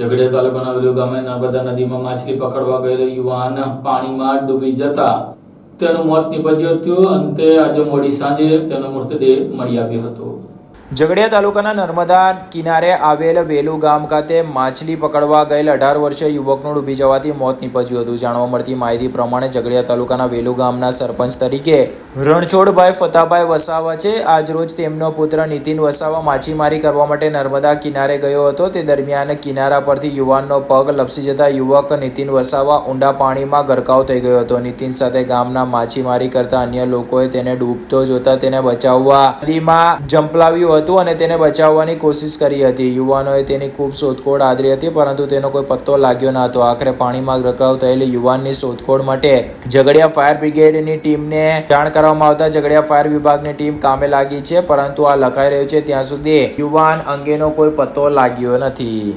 ઝઘડિયા તાલુકાના વિલુ ગામે નર્મદા નદીમાં માછલી પકડવા ગયેલો યુવાન પાણીમાં ડૂબી જતા તેનું મોત નીપજ્યું હતું. અંતે આજે મોડી સાંજે તેનો મૃતદેહ મળી આવ્યો હતો. ઝઘડિયા તાલુકાના નર્મદા કિનારે આવેલ વેલુ ગામ ખાતે માછલી પકડવા ગયેલ અઢાર વર્ષીય યુવકનું ડૂબી જવાથી મોત નીપજ્યું હતું. જાણવા મળતી માહિતી પ્રમાણે ઝઘડિયા તાલુકાના વેલુ ગામના સરપંચ તરીકે રણછોડભાઈ ફતાભાઈ વસાવા છે. આજરોજ તેમનો પુત્ર નીતિન વસાવા માછીમારી કરવા માટે નર્મદા કિનારે ગયો હતો. તે દરમિયાન કિનારા પરથી યુવાનનો પગ લપસી જતા યુવક નીતિન વસાવા ઊંડા પાણીમાં ગરકાવ થઈ ગયો હતો. નીતિન સાથે ગામના માછીમારી કરતા અન્ય લોકોએ તેને ડૂબતો જોતા તેને બચાવવા નદીમાં જંપલાવ્યું હતું અને તેને બચાવવાની કોશિશ કરી હતી. યુવાનોએ તેની ખૂબ શોધખોળ આદરી હતી, પરંતુ તેનો કોઈ પત્તો લાગ્યો ન હતો. આખરે પાણીમાં ગરકાવ થયેલી યુવાનની શોધખોળ માટે ઝઘડિયા ફાયર બ્રિગેડની ટીમને જાણ કરવામાં આવતા ઝઘડિયા ફાયર વિભાગની ટીમ કામે લાગી છે, પરંતુ આ લખાઈ રહ્યું છે, ત્યાં સુધી યુવાન અંગેનો કોઈ પત્તો લાગ્યો નથી.